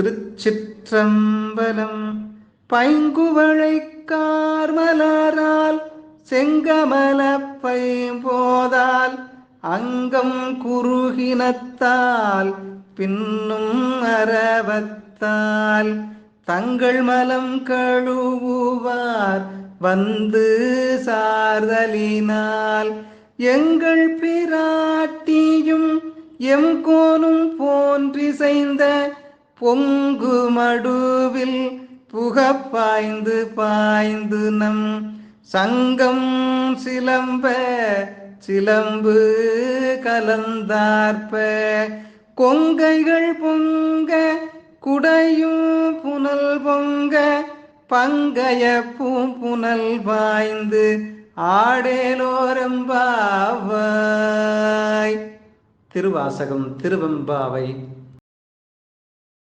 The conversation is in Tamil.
திருச்சிற்றம்பலம் பைங்குவளை கார்மலரால் செங்கமல பைம்போதால் அங்கம் குறுகினத்தால் பின்னும் அரவத்தால் தங்கள் மலம் கழுவுவார் வந்து சார்தலினால். எங்கள் பிராட்டியும் எம் கோனும் போன்றிசைந்த பொங்கு மடுவில் புகப்பாய்ந்து பாய்ந்து நம் சங்கம் சிலம்ப சிலம்பு கலந்தார்ப்ப. கொங்கைகள் பொங்க குடையும் புனல் பொங்க பங்கைய பூம்புனல் பாய்ந்து ஆடேலோரம்பாவாய். திருவாசகம் திருவெம்பாவை